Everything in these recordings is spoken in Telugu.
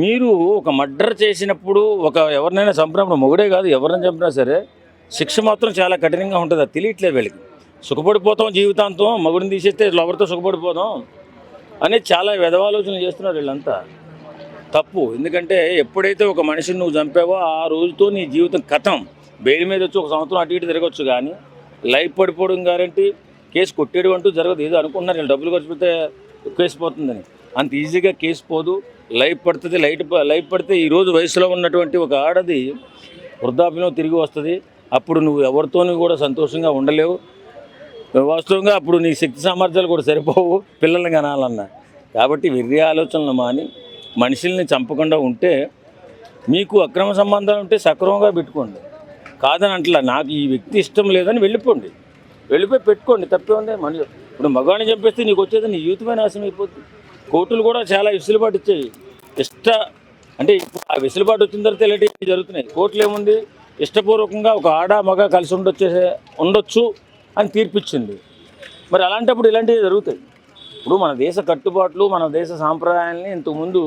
మీరు ఒక మర్డర్ చేసినప్పుడు ఒక ఎవరినైనా చంపినప్పుడు మొగుడే కాదు ఎవరినైనా చంపినా సరే శిక్ష మాత్రం చాలా కఠినంగా ఉంటుంది అది తెలియట్లేదు వీళ్ళకి. సుఖపడిపోతాం జీవితాంతం మగుడిని తీసేస్తే లవర్తో సుఖపడిపోతాం అనేది చాలా విధవాలోచనలు చేస్తున్నారు వీళ్ళంతా. తప్పు. ఎందుకంటే ఎప్పుడైతే ఒక మనిషిని నువ్వు చంపావో ఆ రోజుతో నీ జీవితం కథం. బెయిల్ మీద వచ్చి ఒక సంవత్సరం అటు ఇటు తిరగచ్చు కానీ లైఫ్ పడిపోవడం గ్యారంటీ కేసు కొట్టేయడం అంటూ జరగదు. ఏదో అనుకుంటున్నారు వీళ్ళు డబ్బులు ఖర్చు పెడితే కేసు పోతుందని. అంత ఈజీగా కేసు పోదు. లైఫ్ పడుతుంది లైట్ లైఫ్ పడితే ఈరోజు వయసులో ఉన్నటువంటి ఒక ఆడది వృద్ధాప్యంలో తిరిగి వస్తుంది. అప్పుడు నువ్వు ఎవరితోనూ కూడా సంతోషంగా ఉండలేవు. వాస్తవంగా అప్పుడు నీ శక్తి సామర్థ్యాలు కూడా సరిపోవు. పిల్లల్ని కనాలన్నా. కాబట్టి వెర్రి ఆలోచనలు మాని మనుషుల్ని చంపకుండా ఉంటే మీకు అక్రమ సంబంధాలు ఉంటే సక్రమంగా పెట్టుకోండి. కాదని అంటలా నాకు ఈ వ్యక్తి ఇష్టం లేదని వెళ్ళిపోండి. వెళ్ళిపోయి పెట్టుకోండి తప్పే ఉంది. మనిషి ఇప్పుడు మగవాడిని చంపేస్తే నీకు వచ్చేది నీ జీవితమే నాశనం అయిపోతుంది కోర్టులు కూడా చాలా వెసులుబాటు ఇచ్చాయి ఇష్ట అంటే ఆ వెసులుబాటు వచ్చిన తర్వాత ఇలాంటివి జరుగుతున్నాయి. కోర్టులు ఏముంది? ఇష్టపూర్వకంగా ఒక ఆడ మగ కలిసి ఉండొచ్చే ఉండొచ్చు అని తీర్పిచ్చింది. మరి అలాంటప్పుడు ఇలాంటివి జరుగుతాయి. ఇప్పుడు మన దేశ కట్టుబాట్లు మన దేశ సాంప్రదాయాల్ని ఇంతకుముందు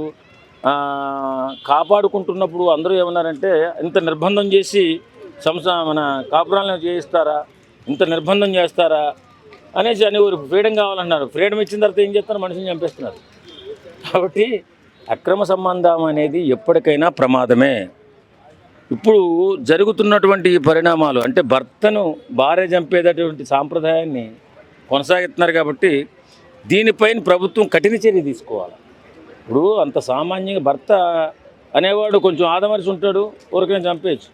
కాపాడుకుంటున్నప్పుడు అందరూ ఏమన్నారంటే ఇంత నిర్బంధం చేసి సంస్థ మన కాపురాలను చేయిస్తారా? ఇంత నిర్బంధం చేస్తారా? అనేసి అని ఒక ఫ్రీడమ్ కావాలన్నారు. ఫ్రీడమ్ ఇచ్చిన తర్వాత ఏం చేస్తారు? మనిషిని చంపేస్తున్నారు. కాబట్టి అక్రమ సంబంధం అనేది ఎప్పటికైనా ప్రమాదమే. ఇప్పుడు జరుగుతున్నటువంటి ఈ పరిణామాలు అంటే భర్తను భార్య చంపేటటువంటి సాంప్రదాయాన్ని కొనసాగిస్తున్నారు కాబట్టి దీనిపైన ప్రభుత్వం కఠిన చర్య తీసుకోవాలి. ఇప్పుడు అంత సామాన్యంగా భర్త అనేవాడు కొంచెం ఆదమరిచి ఉంటాడు ఊరికనే చంపేయచ్చు.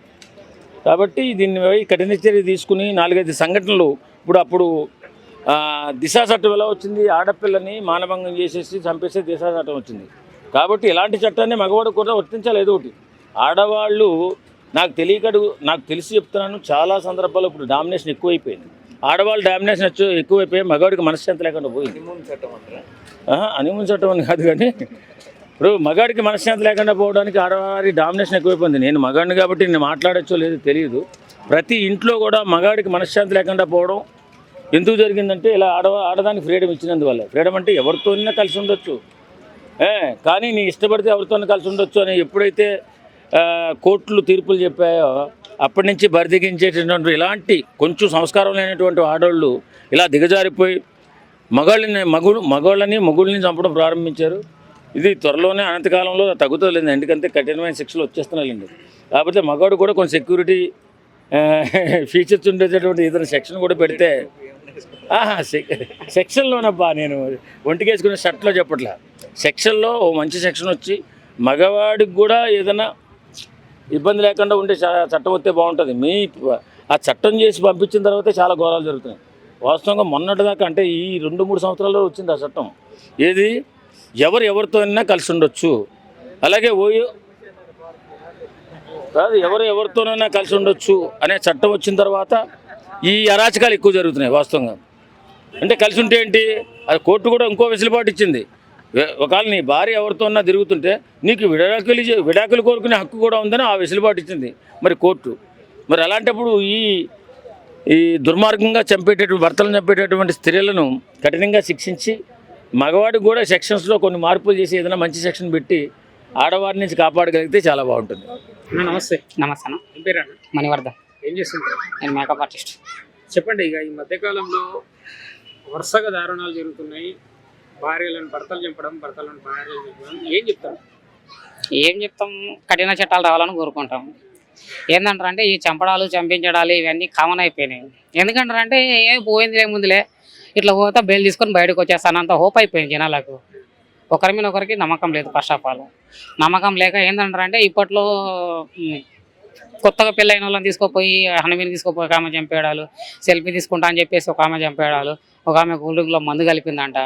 కాబట్టి దీనిపై కఠిన చర్య తీసుకుని నాలుగైదు సంఘటనలు ఇప్పుడు అప్పుడు దిశా చట్టం ఎలా వచ్చింది? ఆడపిల్లని మానభంగం చేసేసి చంపేసే దిశా చట్టం వచ్చింది. కాబట్టి ఇలాంటి చట్టాన్ని మగవాడు కూడా వర్తించాలి ఏదో ఒకటి. ఆడవాళ్ళు నాకు తెలియకడు నాకు తెలిసి చెప్తున్నాను చాలా సందర్భాల్లో ఇప్పుడు డామినేషన్ ఎక్కువైపోయింది. ఆడవాళ్ళు డామినేషన్ వచ్చి ఎక్కువైపోయి మగవాడికి మనశ్శాంతి లేకుండా పోయింది. ఆహా, హనీమూన్ చట్టం అని కాదు కానీ ఇప్పుడు మగాడికి మనశ్శాంతి లేకుండా పోవడానికి ఆడవారి డామినేషన్ ఎక్కువైపోయింది. నేను మగాడిని కాబట్టి నేను మాట్లాడచ్చో లేదో తెలియదు. ప్రతి ఇంట్లో కూడా మగాడికి మనశ్శాంతి లేకుండా పోవడం ఎందుకు జరిగిందంటే ఇలా ఆడ ఆడదానికి ఫ్రీడమ్ ఇచ్చినందువల్ల. ఫ్రీడమ్ అంటే ఎవరితోనైనా కలిసి ఉండొచ్చు. ఏ, కానీ నీ ఇష్టపడితే ఎవరితోనే కలిసి ఉండొచ్చు అని ఎప్పుడైతే కోర్టులు తీర్పులు చెప్పాయో అప్పటి నుంచి బరిదిగించేటటువంటి ఇలాంటి కొంచెం సంస్కారం లేనటువంటి ఆడవాళ్ళు ఇలా దిగజారిపోయి మగాళ్ళని మగుడు మగవాళ్ళని మగుళ్ళని చంపడం ప్రారంభించారు. ఇది త్వరలోనే అనంతకాలంలో తగ్గుతుంది ఎందుకంటే కఠినమైన శిక్షలు వచ్చేస్తున్నాయండి కాకపోతే మగవాడు కూడా కొంచెం సెక్యూరిటీ ఫీచర్స్ ఉండేటటువంటి ఇతర సెక్షన్ కూడా పెడితే సెక్షన్లోనబ్బా నేను ఒంటికేసుకునే షర్ట్లో చెప్పట్లా. సెక్షన్లో ఓ మంచి సెక్షన్ వచ్చి మగవాడికి కూడా ఏదైనా ఇబ్బంది లేకుండా ఉండే చ- చట్టం వస్తే బాగుంటుంది. మీ ఆ చట్టం చేసి పంపించిన తర్వాతే చాలా ఘోరాలు జరుగుతున్నాయి. వాస్తవంగా మొన్నటిదాకా అంటే ఈ రెండు మూడు సంవత్సరాల్లో వచ్చింది ఆ చట్టం. ఏది? ఎవరు ఎవరితో అయినా కలిసి ఉండొచ్చు. అలాగే ఓయో కాదు ఎవరు ఎవరితోనైనా కలిసి ఉండొచ్చు అనే చట్టం వచ్చిన తర్వాత ఈ అరాచకాలు ఎక్కువ జరుగుతున్నాయి వాస్తవంగా. అంటే కలిసి ఉంటే ఏంటి? అది కోర్టు కూడా ఇంకో వెసులుబాటు ఇచ్చింది. ఒకవేళ నీ భార్య ఎవరితోన్నా తిరుగుతుంటే నీకు విడాకులు విడాకులు కోరుకునే హక్కు కూడా ఉందని ఆ వెసులుబాటు ఇచ్చింది మరి కోర్టు. మరి అలాంటప్పుడు ఈ ఈ దుర్మార్గంగా చంపేటటువంటి భర్తలను చంపేటటువంటి స్త్రీలను కఠినంగా శిక్షించి మగవాడికి కూడా సెక్షన్స్లో కొన్ని మార్పులు చేసి ఏదైనా మంచి సెక్షన్ పెట్టి ఆడవారి నుంచి కాపాడగలిగితే చాలా బాగుంటుంది. నమస్తే. నమస్తే మణివర్ధన్. ఏం చేస్తుంటారు? నేను మేకప్ ఆర్టిస్ట్ చెప్పండి ఇక ఈ మధ్యకాలంలో వరుసగా దారుణాలు జరుగుతున్నాయి. భార్యలను భర్తలు చంపడం భర్తలను భార్యలు చంపడం. ఏం చెప్తారు? ఏం చెప్తాం? కఠిన చట్టాలు రావాలని కోరుకుంటాం. ఏంటంటారు అంటే ఈ చంపడాలు చంపించడాలు ఇవన్నీ కామన్ అయిపోయినాయి. ఎందుకంటారు అంటే ఏ పోయిందిలే ముందులే. ఇట్లా పోతా బెయిల్ తీసుకొని బయటకు వచ్చేస్తాను. అంత హోప్ అయిపోయింది జనాలకు. ఒకరి మీద ఒకరికి నమ్మకం లేదు ఫస్ట్ ఆఫ్ ఆల్ నమ్మకం లేక ఏంటంటారు అంటే ఇప్పట్లో కొత్తగా పెళ్ళైన వాళ్ళని తీసుకుపోయి హనుమీని తీసుకుపోయి ఒక ఆమె చంపేయడాలు సెల్ఫీ తీసుకుంటా అని చెప్పేసి ఒక ఆమె చంపేయడాలు ఒక ఆమె కూల్డ్రింక్లో మందు కలిపిందంట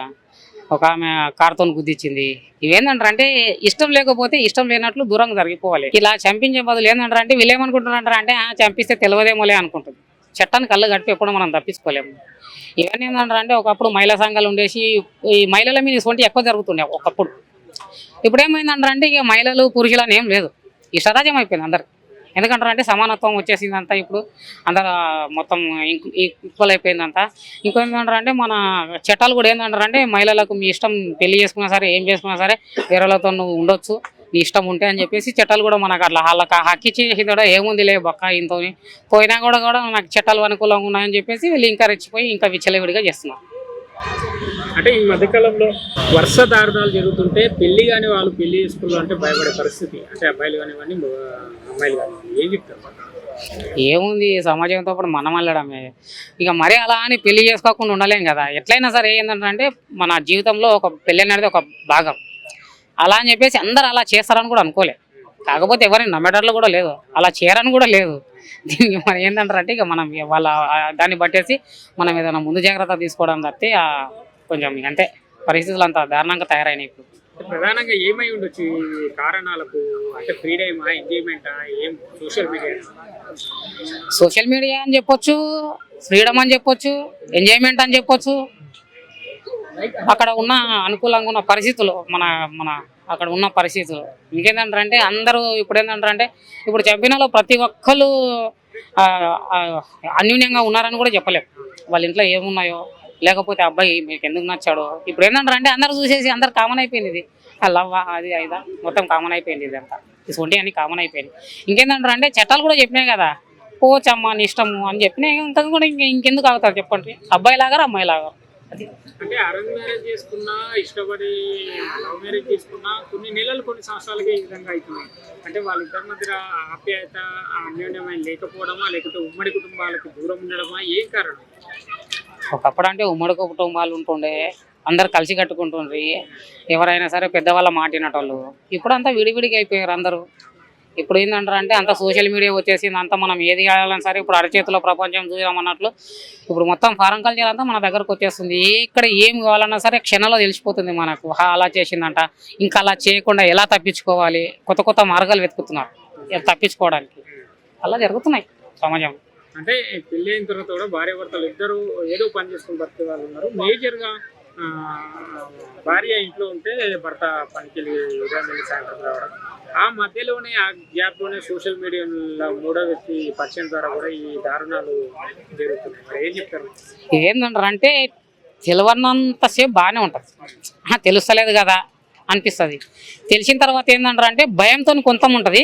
ఒక ఆమె కార్తోని గుద్దిచ్చింది. ఇవేందంటారు? అంటే ఇష్టం లేకపోతే ఇష్టం లేనట్లు దూరంగా జరిగిపోవాలి. ఇలా చంపించే బదులు ఏంటంటారు అంటే వీళ్ళు ఏమనుకుంటున్నారంటారు అంటే చంపిస్తే తెలియదేమోలే అనుకుంటుంది. చట్టాన్ని కళ్ళు కట్టి ఎప్పుడు మనం తప్పించుకోలేము. ఇవన్నీ ఏంటంటారు అంటే ఒకప్పుడు మహిళా సంఘాలు ఉండేసి ఈ మహిళల మీద ఇటువంటి ఎక్కువ జరుగుతుండే ఒకప్పుడు. ఇప్పుడు ఏమైందంటారు అంటే ఇక మహిళలు పురుషులు అని ఏం లేదు. ఇష్టరాజ్యం అయిపోయింది అందరికి. ఎందుకంటారు అంటే సమానత్వం వచ్చేసిందంతా ఇప్పుడు అందరు మొత్తం ఈక్వల్ అయిపోయిందంతా. ఇంకో ఏంటంటారు అంటే మన చట్టాలు కూడా ఏంటంటారు అంటే మహిళలకు మీ ఇష్టం పెళ్ళి చేసుకున్నా సరే ఏం చేసుకున్నా సరే వేరేలతో నువ్వు ఉండొచ్చు నీ ఇష్టం ఉంటే అని చెప్పేసి చట్టాలు కూడా మనకు అట్లా వాళ్ళకి హక్కి ఇచ్చేసి కూడా ఏముంది లే బొక్క ఇంతో పోయినా కూడా కూడా నాకు చట్టాలు అనుకూలంగా ఉన్నాయని చెప్పేసి వీళ్ళు ఇంకా రెచ్చిపోయి ఇంకా విచ్చలవిడిగా చేస్తున్నారు. అంటే ఈ మధ్యకాలంలో వర్ష దారుణాలు జరుగుతుంటే పెళ్ళి కాని వాళ్ళు పెళ్ళి చేసుకోవాలంటే భయపడే పరిస్థితి. అంటే అబ్బాయిలు కానివ్వండి అమ్మాయిలు కానీ ఏం చెప్తారు ఏముంది సమాజంతో పాటు మనం వెళ్ళడమే ఇక మరీ అలా అని పెళ్ళి చేసుకోకుండా ఉండలేం కదా. ఎట్లయినా సరే ఏంటంటే మన జీవితంలో ఒక పెళ్ళి అనేది ఒక భాగం. అలా అని చెప్పేసి అందరు అలా చేస్తారని కూడా అనుకోలే. కాకపోతే ఎవరిని నమ్మేటట్లు కూడా లేదు. అలా చేయరని కూడా లేదు. దీనికి మరి ఏంటంటారంటే ఇక మనం వాళ్ళ దాన్ని బట్టేసి మనం ఏదైనా ముందు జాగ్రత్త తీసుకోవడం తప్పితే కొంచెం అంటే అంతే. పరిస్థితులు అంత దారుణంగా తయారైనాయి ఇప్పుడు. ప్రధానంగా ఏమై ఉండొచ్చు ఈ కారణాలకు? అంటే ఫ్రీడమా ఎంజాయ్మెంటా ఏం సోషల్ మీడియా? సోషల్ మీడియా అని చెప్పొచ్చు ఫ్రీడమ్ అని చెప్పొచ్చు ఎంజాయ్మెంట్ అని చెప్పొచ్చు. అక్కడ ఉన్న అనుకూలంగా ఉన్న పరిస్థితులు మన మన అక్కడ ఉన్న పరిస్థితులు. ఇంకేంటంటే అందరూ ఇప్పుడు ఏంటంటే ఇప్పుడు చంపినలో ప్రతి ఒక్కరు అన్యూన్యంగా ఉన్నారని కూడా చెప్పలేం. వాళ్ళ ఇంట్లో ఏమున్నాయో లేకపోతే అబ్బాయి మీకు ఎందుకు నచ్చాడో? ఇప్పుడు ఏంటంటే అందరూ చూసేసి అందరు కామన్ అయిపోయింది ఇది లవ్ అది అయిదా? మొత్తం కామన్ అయిపోయింది ఇదంతా ఇటువంటి అన్ని కామన్ అయిపోయింది ఇంకేంటంటారు అంటే చట్టాలు కూడా చెప్పినాయి కదా. పోచమ్మ నీ ఇష్టము అని చెప్పినాయి. ఇంకా కూడా ఇంక ఇంకెందుకు ఆగుతారు చెప్పండి. అబ్బాయి లాగారు అమ్మాయి లాగారు అది అంటే అరేంజ్ మ్యారేజ్ చేసుకున్నా ఇష్టపడి లవ్ మ్యారేజ్ చేసుకున్నా కొన్ని నెలలు కొన్ని సంవత్సరాలుగా ఈ విధంగా అవుతున్నాయి. అంటే వాళ్ళిద్దరి మధ్య ఆప్యాయత ఆ అన్యోన్యమైన లేకపోవడమా లేకపోతే ఉమ్మడి కుటుంబాలకు దూరం ఉండడమా ఏం కారణం? ఒకప్పుడు అంటే ఉమ్మడి కుటుంబాలు ఉంటుండే అందరు కలిసి కట్టుకుంటుండ్రి. ఎవరైనా సరే పెద్దవాళ్ళ మాటినటోళ్ళు ఇప్పుడు అంతా విడివిడిగా అయిపోయారు అందరూ. ఇప్పుడు ఏంటంటారు అంటే అంత సోషల్ మీడియా వచ్చేసింది అంతా మనం ఏది కావాలన్నా సరే ఇప్పుడు అరచేతిలో ప్రపంచం చూసామన్నట్లు ఇప్పుడు మొత్తం ఫారం కల్చర్ అంతా మన దగ్గరకు వచ్చేస్తుంది. ఇక్కడ ఏం కావాలన్నా సరే క్షణంలో తెలిసిపోతుంది మనకు. అలా చేసిందంట. ఇంకా అలా చేయకుండా ఎలా తప్పించుకోవాలి? కొత్త కొత్త మార్గాలు వెతుకుతున్నారు. తప్పించుకోవడానికి. అలా జరుగుతున్నాయి సమాజం అంటే పెళ్ళి అయిన తర్వాత కూడా భార్య భర్తలు ఇద్దరు ఏదో పని చేసుకుని భర్త వాళ్ళు ఉన్నారు. మేజర్గా భార్య ఇంట్లో ఉంటే భర్త పనికి వెళ్ళి ఉదయం వెళ్ళి సాయంత్రం రావడం. ఆ మధ్యలోనే ఆ గ్యాప్లోనే సోషల్ మీడియాలో మూడో వ్యక్తి పరిచయం ద్వారా కూడా ఈ దారుణాలు జరుగుతున్నాయి. ఏం చెప్తారు? ఏంటంటారు అంటే తెలియనంతసేపు బాగానే ఉంటుంది తెలుస్తలేదు కదా అనిపిస్తుంది. తెలిసిన తర్వాత ఏంటంటారు అంటే భయంతో కొంత ఉంటుంది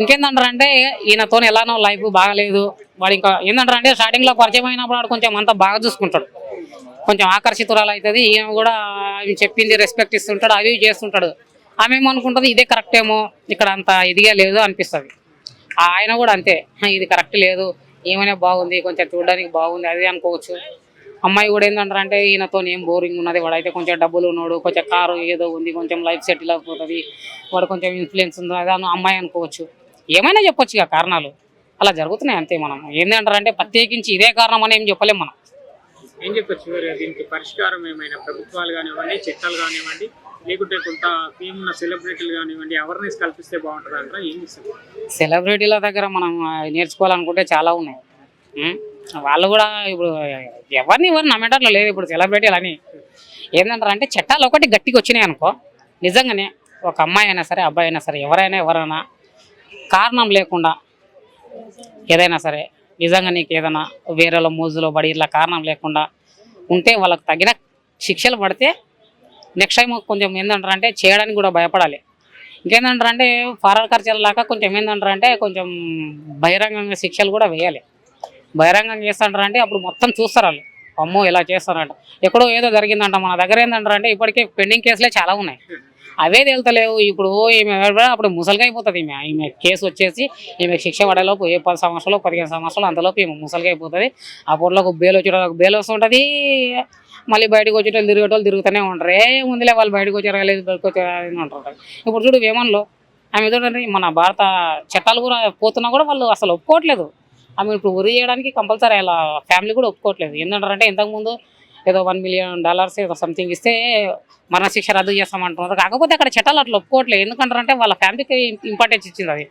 ఇంకేందంటారంటే ఈయనతో ఎలానో లైఫ్ బాగలేదు. వాడు ఇంకా ఏంటంటారంటే స్టార్టింగ్లో పరిచయం అయినప్పుడు వాడు కొంచెం అంతా బాగా చూసుకుంటాడు. కొంచెం ఆకర్షితురాలు అవుతుంది. ఈయన కూడా ఆమె చెప్పింది రెస్పెక్ట్ ఇస్తుంటాడు అవి చేస్తుంటాడు. ఆమె ఏమనుకుంటుంది? ఇదే కరెక్ట్ ఏమో. ఇక్కడ అంత ఇదిగా లేదు అనిపిస్తుంది. ఆయన కూడా అంతే. ఇది కరెక్ట్ లేదు. ఏమైనా బాగుంది? కొంచెం చూడడానికి బాగుంది. అది అనుకోవచ్చు. అమ్మాయి కూడా ఏంటంటారు అంటే ఈయనతో ఏం బోరింగ్ ఉన్నది. వాడైతే కొంచెం డబ్బులు ఉన్నాడు కొంచెం కారు ఏదో ఉంది కొంచెం లైఫ్ సెటిల్ అయిపోతుంది. వాడు కొంచెం ఇన్ఫ్లుయెన్స్ ఉంది. అది అమ్మాయి అనుకోవచ్చు. ఏమైనా చెప్పొచ్చు ఇక కారణాలు. అలా జరుగుతున్నాయి అంతే మనం. ఏంటంటారు అంటే ప్రత్యేకించి ఇదే కారణం అని ఏం చెప్పలేం మనం. ఏం చివరిగా దీనికి పరిష్కారం ఏమైనా ప్రభుత్వాలు కానివ్వండి చట్టాలు కానివ్వండి లేకుంటే కొంత ఫేమ్ ఉన్న సెలబ్రిటీలు కానివ్వండి అవేర్నెస్ కల్పిస్తే బాగుంటుంది అంటారా? ఏం చేస్తారు? సెలబ్రిటీల దగ్గర మనం నేర్చుకోవాలనుకుంటే చాలా ఉన్నాయి? వాళ్ళు కూడా ఇప్పుడు ఎవరిని ఎవరిని నమ్మేటట్లు లేదు ఇప్పుడు సెలబ్రిటీలు అని. ఏంటంటారు అంటే చట్టాలు ఒకటి గట్టిగా వచ్చినాయి అనుకో నిజంగానే ఒక అమ్మాయి అయినా సరే అబ్బాయి అయినా సరే ఎవరైనా ఎవరైనా కారణం లేకుండా ఏదైనా సరే నిజంగా నీకు ఏదైనా వేరేలో మోజులో పడి ఇట్లా కారణం లేకుండా ఉంటే వాళ్ళకు తగిన శిక్షలు పడితే నెక్స్ట్ టైం కొంచెం ఏంటంటారు అంటే చేయడానికి కూడా భయపడాలి. ఇంకేంటంటారు అంటే ఫారెన్ లాగా కొంచెం ఏంటంటారు అంటే కొంచెం బహిరంగంగా శిక్షలు కూడా వేయాలి. బహిరంగంగా చేస్తుంటారు అంటే అప్పుడు మొత్తం చూస్తారు వాళ్ళు. అమ్మో ఇలా చేస్తారంట. ఎక్కడో ఏదో జరిగిందంట. మన దగ్గర ఏంటంటారు అంటే ఇప్పటికే పెండింగ్ కేసులే చాలా ఉన్నాయి. అవే తేలుతలేవు. ఇప్పుడు ఈమె అప్పుడు ముసలిగా అయిపోతుంది ఈమె. ఈమె కేసు వచ్చేసి ఈమె శిక్ష పడేలోపు ఏ పది సంవత్సరాలు పదిహేను సంవత్సరాలు అంతలోపు ఈమె ముసలిగా అయిపోతుంది ఆ పొరలోకి బేలు వచ్చేటోళ్ళకి బేలు వస్తుంటుంది. మళ్ళీ బయటకు వచ్చేటోళ్ళు తిరిగేటోళ్ళు తిరుగుతూనే ఉంటారు. ఏ ముందులే వాళ్ళు బయటకు వచ్చారా లేదు బయటకు వచ్చారా అని ఇప్పుడు చూడు వేమన్లో ఆమె చూడండి మన భారత చట్టాలు కూడా పోతున్నా కూడా వాళ్ళు అసలు ఒప్పుకోవట్లేదు. ఆమె ఇప్పుడు ఉరి చేయడానికి కంపల్సరీ అలా ఫ్యామిలీ కూడా ఒప్పుకోవట్లేదు. ఎందుకంటారంటే ఇంతకుముందు ఏదో వన్ మిలియన్ డాలర్స్ ఏదో సంథింగ్ ఇస్తే మరణశిక్ష రద్దు చేస్తామంటున్నారు. కాకపోతే అక్కడ చట్టాలు అట్లా ఒప్పుకోవట్లేదు. ఎందుకంటారంటే వాళ్ళ ఫ్యామిలీకి ఇంపార్టెన్స్ ఇచ్చింది అది.